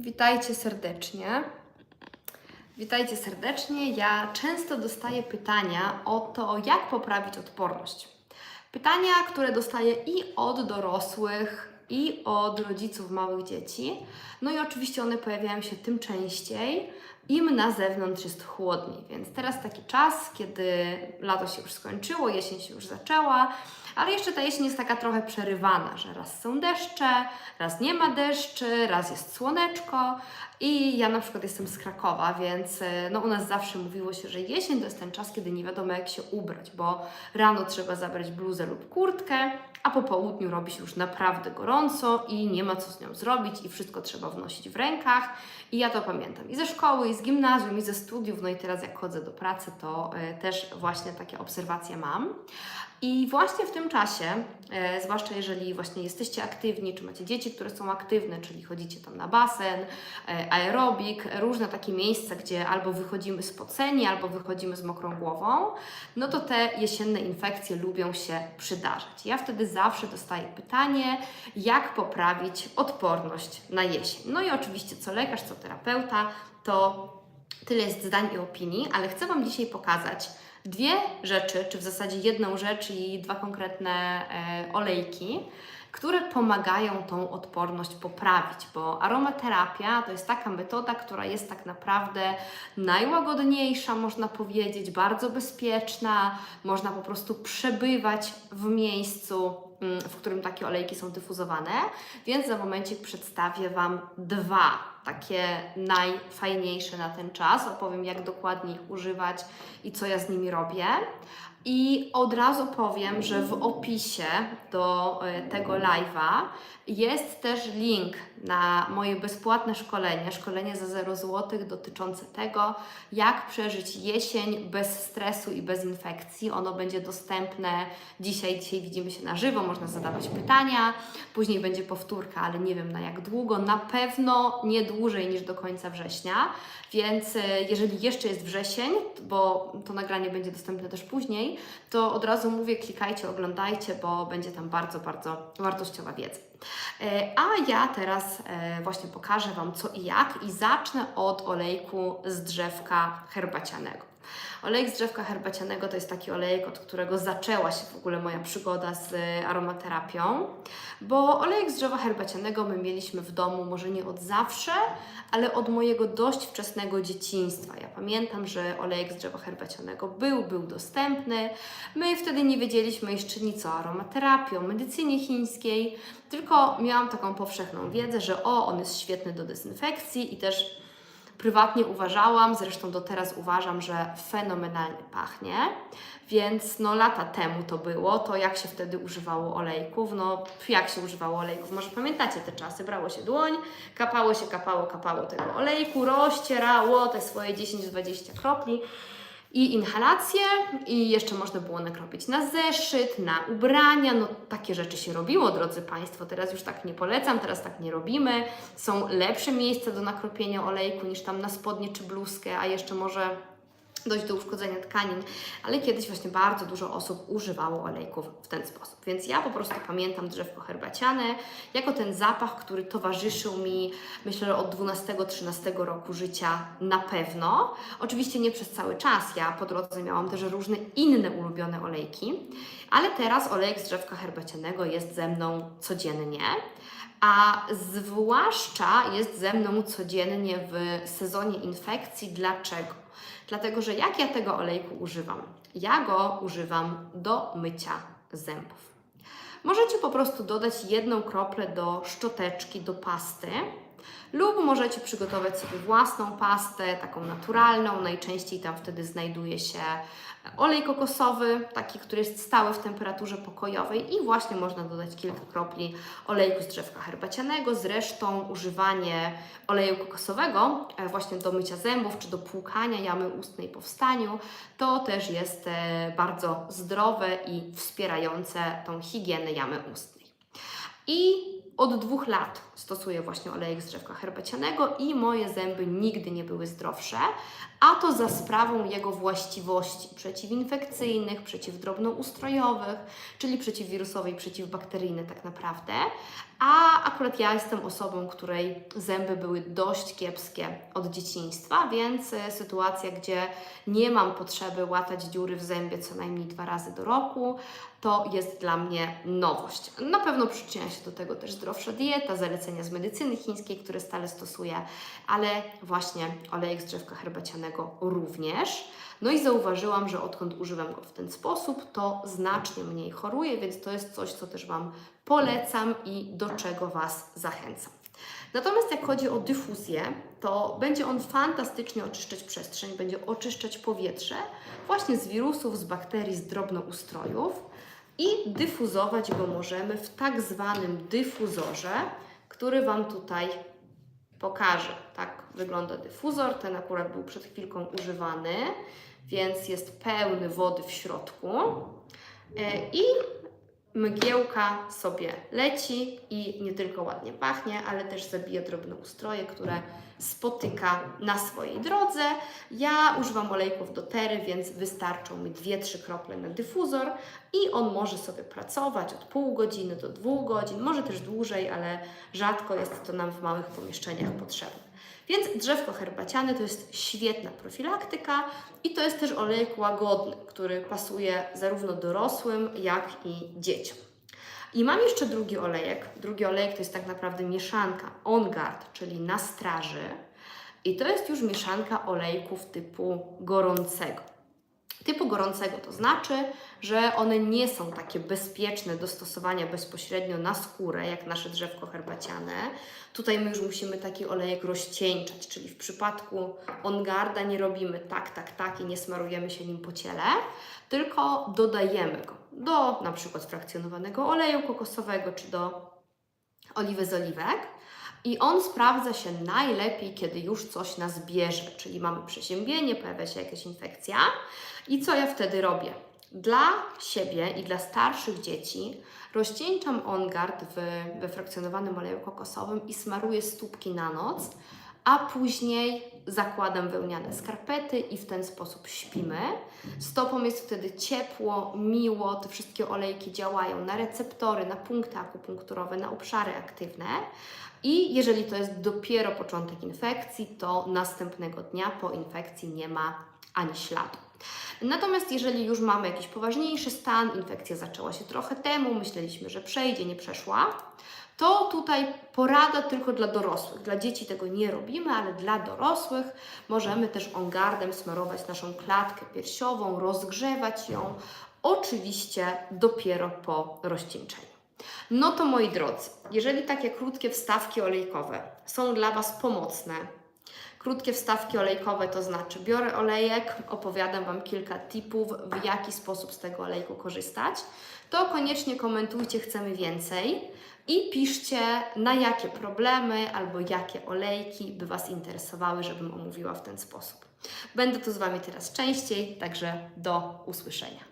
Witajcie serdecznie. Witajcie serdecznie. Ja często dostaję pytania o to, jak poprawić odporność. Pytania, które dostaję i od dorosłych, i od rodziców małych dzieci. No i oczywiście one pojawiają się tym częściej, im na zewnątrz jest chłodniej. Więc teraz taki czas, kiedy lato się już skończyło, jesień się już zaczęła, ale jeszcze ta jesień jest taka trochę przerywana, że raz są deszcze, raz nie ma deszczy, raz jest słoneczko. I ja na przykład jestem z Krakowa, więc e, no, u nas zawsze mówiło się, że jesień to jest ten czas, kiedy nie wiadomo jak się ubrać, bo rano trzeba zabrać bluzę lub kurtkę, a po południu robi się już naprawdę gorąco i nie ma co z nią zrobić i wszystko trzeba wnosić w rękach. I ja to pamiętam i ze szkoły, i z gimnazjum, i ze studiów, no i teraz jak chodzę do pracy, to e, też właśnie takie obserwacje mam. I właśnie w tym czasie, e, zwłaszcza jeżeli właśnie jesteście aktywni, czy macie dzieci, które są aktywne, czyli chodzicie tam na basen, e, aerobik, różne takie miejsca, gdzie albo wychodzimy spoceni, albo wychodzimy z mokrą głową, no to te jesienne infekcje lubią się przydarzać. Ja wtedy zawsze dostaję pytanie, jak poprawić odporność na jesień. No i oczywiście co lekarz, co terapeuta, to tyle jest zdań i opinii, ale chcę Wam dzisiaj pokazać dwie rzeczy, czy w zasadzie jedną rzecz i dwa konkretne e, olejki, które pomagają tą odporność poprawić, bo aromaterapia to jest taka metoda, która jest tak naprawdę najłagodniejsza, można powiedzieć, bardzo bezpieczna, można po prostu przebywać w miejscu, mm, w którym takie olejki są dyfuzowane, więc za momencik przedstawię Wam dwa takie najfajniejsze na ten czas. Opowiem, jak dokładnie ich używać i co ja z nimi robię. I od razu powiem, że w opisie do e, tego live'a jest też link na moje bezpłatne szkolenie, szkolenie za 0 zł dotyczące tego, jak przeżyć jesień bez stresu i bez infekcji. Ono będzie dostępne dzisiaj. Dzisiaj widzimy się na żywo, można zadawać pytania. Później będzie powtórka, ale nie wiem na jak długo. Na pewno nie dłużej niż do końca września. Więc e, jeżeli jeszcze jest wrzesień, bo to nagranie będzie dostępne też później, to od razu mówię, klikajcie, oglądajcie, bo będzie tam bardzo, bardzo wartościowa wiedza. E, A ja teraz e, właśnie pokażę Wam co i jak i zacznę od olejku z drzewka herbacianego. Olejek z drzewka herbacianego to jest taki olejek, od którego zaczęła się w ogóle moja przygoda z e, aromaterapią, bo olejek z drzewa herbacianego my mieliśmy w domu może nie od zawsze, ale od mojego dość wczesnego dzieciństwa. Ja pamiętam, że olejek z drzewa herbacianego był, był dostępny. My wtedy nie wiedzieliśmy jeszcze nic o aromaterapii, o medycynie chińskiej, tylko miałam taką powszechną wiedzę, że o, on jest świetny do dezynfekcji i też prywatnie uważałam, zresztą do teraz uważam, że fenomenalnie pachnie. Więc no lata temu to było, to jak się wtedy używało olejków, no jak się używało olejków, może pamiętacie te czasy, brało się dłoń, kapało się, kapało, kapało tego olejku, rozcierało te swoje 10-20 kropli i inhalacje i jeszcze można było nakropić na zeszyt, na ubrania, no takie rzeczy się robiło, drodzy Państwo, teraz już tak nie polecam, teraz tak nie robimy, są lepsze miejsca do nakropienia olejku niż tam na spodnie czy bluzkę, a jeszcze może dojść do uszkodzenia tkanin, ale kiedyś właśnie bardzo dużo osób używało olejków w ten sposób. Więc ja po prostu pamiętam drzewko herbaciane jako ten zapach, który towarzyszył mi, myślę, że od 12-13 roku życia na pewno. Oczywiście nie przez cały czas, ja po drodze miałam też różne inne ulubione olejki, ale teraz olejek z drzewka herbacianego jest ze mną codziennie. A zwłaszcza jest ze mną codziennie w sezonie infekcji. Dlaczego? Dlatego, że jak ja tego olejku używam? Ja go używam do mycia zębów. Możecie po prostu dodać jedną kroplę do szczoteczki, do pasty, lub możecie przygotować sobie własną pastę, taką naturalną. Najczęściej tam wtedy znajduje się olej kokosowy, taki, który jest stały w temperaturze pokojowej i właśnie można dodać kilka kropli olejku z drzewka herbacianego. Zresztą używanie oleju kokosowego e, właśnie do mycia zębów czy do płukania jamy ustnej po wstaniu, to też jest e, bardzo zdrowe i wspierające tą higienę jamy ustnej. I od dwóch lat stosuję właśnie olejek z drzewka herbacianego i moje zęby nigdy nie były zdrowsze, a to za sprawą jego właściwości przeciwinfekcyjnych, przeciwdrobnoustrojowych, czyli przeciwwirusowej, przeciwbakteryjnej tak naprawdę. A akurat ja jestem osobą, której zęby były dość kiepskie od dzieciństwa, więc e, sytuacja, gdzie nie mam potrzeby łatać dziury w zębie co najmniej dwa razy do roku, to jest dla mnie nowość. Na pewno przyczynia się do tego też zdrowsza dieta, zalecenia z medycyny chińskiej, które stale stosuję, ale właśnie olejek z drzewka herbacianego również. No i zauważyłam, że odkąd używam go w ten sposób, to znacznie mniej choruję, więc to jest coś, co też Wam polecam i do czego Was zachęcam. Natomiast jak chodzi o dyfuzję, to będzie on fantastycznie oczyszczać przestrzeń, będzie oczyszczać powietrze właśnie z wirusów, z bakterii, z drobnoustrojów i dyfuzować go możemy w tak zwanym dyfuzorze, który Wam tutaj pokażę. Tak wygląda dyfuzor. Ten akurat był przed chwilką używany, więc jest pełny wody w środku. E, I mgiełka sobie leci i nie tylko ładnie pachnie, ale też zabija drobne ustroje, które spotyka na swojej drodze. Ja używam olejków do tery, więc wystarczą mi 2-3 krople na dyfuzor i on może sobie pracować od pół godziny do dwóch godzin, może też dłużej, ale rzadko jest to nam w małych pomieszczeniach potrzebne. Więc drzewko herbaciane to jest świetna profilaktyka i to jest też olejek łagodny, który pasuje zarówno dorosłym, jak i dzieciom. I mam jeszcze drugi olejek. Drugi olejek to jest tak naprawdę mieszanka On Guard, czyli na straży. I to jest już mieszanka olejków typu gorącego. Typu gorącego to znaczy, że one nie są takie bezpieczne do stosowania bezpośrednio na skórę, jak nasze drzewko herbaciane. Tutaj my już musimy taki olejek rozcieńczać, czyli w przypadku ongarda nie robimy tak, tak, tak i nie smarujemy się nim po ciele, tylko dodajemy go do na przykład frakcjonowanego oleju kokosowego czy do oliwy z oliwek. I on sprawdza się najlepiej, kiedy już coś nas bierze, czyli mamy przeziębienie, pojawia się jakaś infekcja. I co ja wtedy robię? Dla siebie i dla starszych dzieci rozcieńczam OnGuard w, we frakcjonowanym oleju kokosowym i smaruję stópki na noc, a później zakładam wełniane skarpety i w ten sposób śpimy. Stopą jest wtedy ciepło, miło, te wszystkie olejki działają na receptory, na punkty akupunkturowe, na obszary aktywne. I jeżeli to jest dopiero początek infekcji, to następnego dnia po infekcji nie ma ani śladu. Natomiast jeżeli już mamy jakiś poważniejszy stan, infekcja zaczęła się trochę temu, myśleliśmy, że przejdzie, nie przeszła, to tutaj porada tylko dla dorosłych. Dla dzieci tego nie robimy, ale dla dorosłych możemy też ongardem smarować naszą klatkę piersiową, rozgrzewać ją, oczywiście dopiero po rozcieńczeniu. No to moi drodzy, jeżeli takie krótkie wstawki olejkowe są dla Was pomocne, krótkie wstawki olejkowe to znaczy biorę olejek, opowiadam Wam kilka tipów, w jaki sposób z tego olejku korzystać, to koniecznie komentujcie, chcemy więcej i piszcie, na jakie problemy albo jakie olejki by Was interesowały, żebym omówiła w ten sposób. Będę tu z Wami teraz częściej, także do usłyszenia.